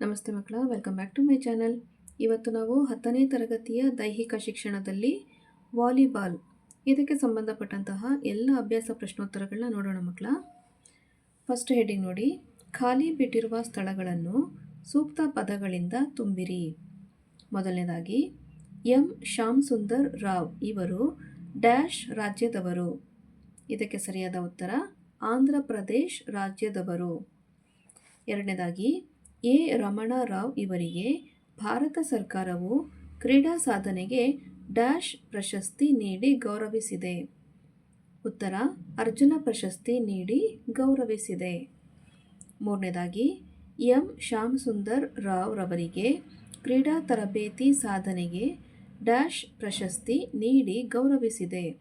ನಮಸ್ತೆ ಮಕ್ಕಳ welcome back to my channel ಇವತ್ತು ನಾವು ಹತ್ತನೇ ತರಗತಿಯ ದೈಹಿಕ ಶಿಕ್ಷಣದಲ್ಲಿ ವಾಲಿಬಾಲ್ ಇದಕ್ಕೆ ಸಂಬಂಧಪಟ್ಟಂತಹ ಎಲ್ಲ ಅಭ್ಯಾಸ ಪ್ರಶ್ನೋತ್ತರಗಳನ್ನ ನೋಡೋಣ ಮಕ್ಕಳ. ಫಸ್ಟ್ ಹೆಡಿಂಗ್ ನೋಡಿ, ಖಾಲಿ ಬಿಟ್ಟಿರುವ ಸ್ಥಳಗಳನ್ನು ಸೂಕ್ತ ಪದಗಳಿಂದ ತುಂಬಿರಿ. ಮೊದಲನೇದಾಗಿ, ಎಂ. ಶ್ಯಾಮ್ ಸುಂದರ್ ರಾವ್ ಇವರು ಡ್ಯಾಶ್ ರಾಜ್ಯದವರು. ಇದಕ್ಕೆ ಸರಿಯಾದ ಉತ್ತರ, ಆಂಧ್ರ ಪ್ರದೇಶ್ ರಾಜ್ಯದವರು. ಎರಡನೇದಾಗಿ ಎ. ರಮಣರಾವ್ ಇವರಿಗೆ ಭಾರತ ಸರ್ಕಾರವು ಕ್ರೀಡಾ ಸಾಧನೆಗೆ ಡ್ಯಾಶ್ ಪ್ರಶಸ್ತಿ ನೀಡಿ ಗೌರವಿಸಿದೆ. ಉತ್ತರ, ಅರ್ಜುನ ಪ್ರಶಸ್ತಿ ನೀಡಿ ಗೌರವಿಸಿದೆ. ಮೂರನೇದಾಗಿ, ಎಂ. ಶ್ಯಾಮ್ ಸುಂದರ್ ರಾವ್ ರವರಿಗೆ ಕ್ರೀಡಾ ತರಬೇತಿ ಸಾಧನೆಗೆ ಡ್ಯಾಶ್ ಪ್ರಶಸ್ತಿ ನೀಡಿ ಗೌರವಿಸಿದೆ.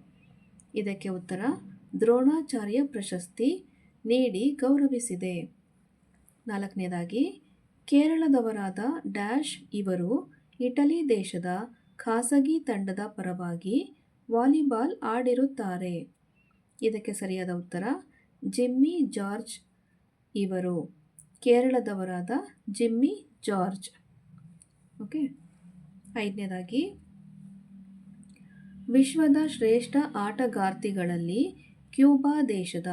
ಇದಕ್ಕೆ ಉತ್ತರ, ದ್ರೋಣಾಚಾರ್ಯ ಪ್ರಶಸ್ತಿ ನೀಡಿ ಗೌರವಿಸಿದೆ. ನಾಲ್ಕನೇದಾಗಿ, ಕೇರಳದವರಾದ ಡ್ಯಾಶ್ ಇವರು ಇಟಲಿ ದೇಶದ ಖಾಸಗಿ ತಂಡದ ಪರವಾಗಿ ವಾಲಿಬಾಲ್ ಆಡಿರುತ್ತಾರೆ. ಇದಕ್ಕೆ ಸರಿಯಾದ ಉತ್ತರ, ಜಿಮ್ಮಿ ಜಾರ್ಜ್ ಇವರು, ಕೇರಳದವರಾದ ಜಿಮ್ಮಿ ಜಾರ್ಜ್. ಓಕೆ, ಐದನೇದಾಗಿ, ವಿಶ್ವದ ಶ್ರೇಷ್ಠ ಆಟಗಾರ್ತಿಗಳಲ್ಲಿ ಕ್ಯೂಬಾ ದೇಶದ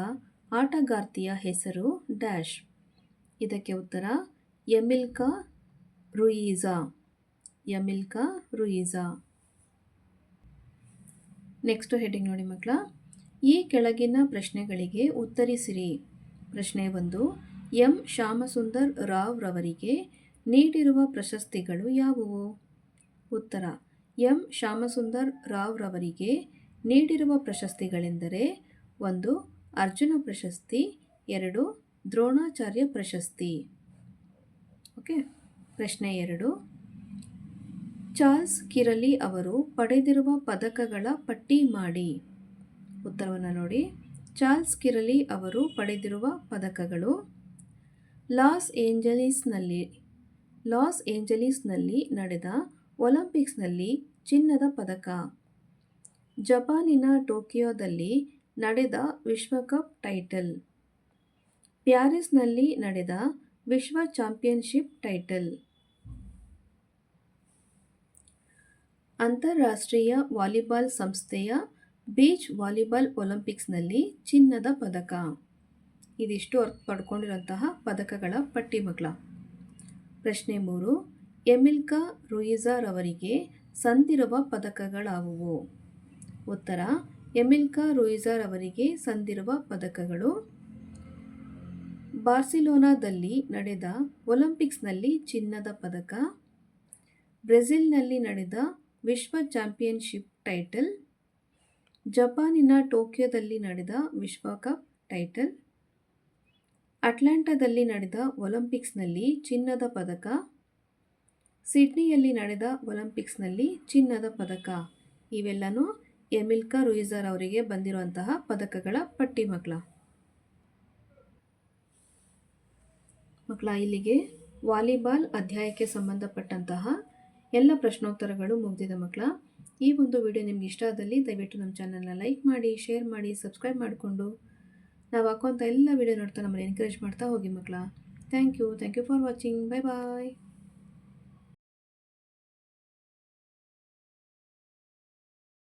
ಆಟಗಾರ್ತಿಯ ಹೆಸರು ಡ್ಯಾಶ್. ಇದಕ್ಕೆ ಉತ್ತರ ಯಮಿಲ್ಕಾ ರುಯೀಜಾ. ಯಮಿಲ್ಕಾ ರುಯೀಜಾ. ನೆಕ್ಸ್ಟ್ ಹೆಡಿಂಗ್ ನೋಡಿ ಮಕ್ಕಳ, ಈ ಕೆಳಗಿನ ಪ್ರಶ್ನೆಗಳಿಗೆ ಉತ್ತರಿಸಿರಿ. ಪ್ರಶ್ನೆ ಒಂದು, ಎಂ. ಶ್ಯಾಮಸುಂದರ್ ರಾವ್ ರವರಿಗೆ ನೀಡಿರುವ ಪ್ರಶಸ್ತಿಗಳು ಯಾವುವು? ಉತ್ತರ, ಎಂ. ಶ್ಯಾಮಸುಂದರ್ ರಾವ್ ರವರಿಗೆ ನೀಡಿರುವ ಪ್ರಶಸ್ತಿಗಳೆಂದರೆ, ಒಂದು, ಅರ್ಜುನ ಪ್ರಶಸ್ತಿ, ಎರಡು ದ್ರೋಣಾಚಾರ್ಯ ಪ್ರಶಸ್ತಿ. ಓಕೆ, ಪ್ರಶ್ನೆ ಎರಡು. ಚಾರ್ಲ್ಸ್ ಕಿರಲಿ ಅವರು ಪಡೆದಿರುವ ಪದಕಗಳ ಪಟ್ಟಿ ಮಾಡಿ. ಉತ್ತರವನ್ನು ನೋಡಿ. ಚಾರ್ಲ್ಸ್ ಕಿರಲಿ ಅವರು ಪಡೆದಿರುವ ಪದಕಗಳು ಲಾಸ್ ಏಂಜಲೀಸ್ನಲ್ಲಿ ಲಾಸ್ ಏಂಜಲೀಸ್ನಲ್ಲಿ ನಡೆದ ಒಲಿಂಪಿಕ್ಸ್ನಲ್ಲಿ ಚಿನ್ನದ ಪದಕ. ಜಪಾನಿನ ಟೋಕಿಯೋದಲ್ಲಿ ನಡೆದ ವಿಶ್ವಕಪ್ ಟೈಟಲ್. ಪ್ಯಾರಿಸ್ನಲ್ಲಿ ನಡೆದ ವಿಶ್ವ ಚಾಂಪಿಯನ್ಶಿಪ್ ಟೈಟಲ್. ಅಂತಾರಾಷ್ಟ್ರೀಯ ವಾಲಿಬಾಲ್ ಸಂಸ್ಥೆಯ ಬೀಚ್ ವಾಲಿಬಾಲ್ ಒಲಿಂಪಿಕ್ಸ್ನಲ್ಲಿ ಚಿನ್ನದ ಪದಕ. ಇದಿಷ್ಟು ಅರ್ಥ ಪಡ್ಕೊಂಡಿರುವಂತಹ ಪದಕಗಳ ಪಟ್ಟಿ ಪ್ರಶ್ನೆ ಮೂರು, ಎಮಿಲ್ಕಾ ರುಯಿಜಾರ್ ಅವರಿಗೆ ಸಂದಿರುವ ಪದಕಗಳಾವುವು? ಉತ್ತರ, ಎಮಿಲ್ಕಾ ರುಯಿಜಾರ್ ಅವರಿಗೆ ಸಂದಿರುವ ಪದಕಗಳು ಬಾರ್ಸಿಲೋನಾದಲ್ಲಿ ನಡೆದ ಒಲಿಂಪಿಕ್ಸ್ನಲ್ಲಿ ಚಿನ್ನದ ಪದಕ, ಬ್ರೆಜಿಲ್ನಲ್ಲಿ ನಡೆದ ವಿಶ್ವ ಚಾಂಪಿಯನ್ಶಿಪ್ ಟೈಟಲ್, ಜಪಾನಿನ ಟೋಕಿಯೋದಲ್ಲಿ ನಡೆದ ವಿಶ್ವಕಪ್ ಟೈಟಲ್, ಅಟ್ಲಾಂಟಾದಲ್ಲಿ ನಡೆದ ಒಲಿಂಪಿಕ್ಸ್ನಲ್ಲಿ ಚಿನ್ನದ ಪದಕ, ಸಿಡ್ನಿಯಲ್ಲಿ ನಡೆದ ಒಲಿಂಪಿಕ್ಸ್ನಲ್ಲಿ ಚಿನ್ನದ ಪದಕ. ಇವೆಲ್ಲನೂ ಎಮಿಲ್ಕಾ ರುಯಿಜರ್ ಅವರಿಗೆ ಬಂದಿರುವಂತಹ ಪದಕಗಳ ಪಟ್ಟಿ ಮಕ್ಕಳ ಇಲ್ಲಿಗೆ ವಾಲಿಬಾಲ್ ಅಧ್ಯಾಯಕ್ಕೆ ಸಂಬಂಧಪಟ್ಟಂತಹ ಎಲ್ಲ ಪ್ರಶ್ನೋತ್ತರಗಳು ಮುಗಿದಿದೆ ಮಕ್ಕಳ. ಈ ಒಂದು ವಿಡಿಯೋ ನಿಮ್ಗೆ ಇಷ್ಟ ಆದಲ್ಲಿ ದಯವಿಟ್ಟು ನಮ್ಮ ಚಾನಲ್ನ ಲೈಕ್ ಮಾಡಿ ಶೇರ್ ಮಾಡಿ ಸಬ್ಸ್ಕ್ರೈಬ್ ಮಾಡಿಕೊಂಡು. ನಾವು ಹಾಕುವಂಥ ಎಲ್ಲ ವಿಡಿಯೋ ನೋಡ್ತಾ ನಮ್ಮನ್ನು ಎನ್ಕರೇಜ್ ಮಾಡ್ತಾ ಹೋಗಿ ಮಕ್ಕಳ. Thank you thank you for watching bye bye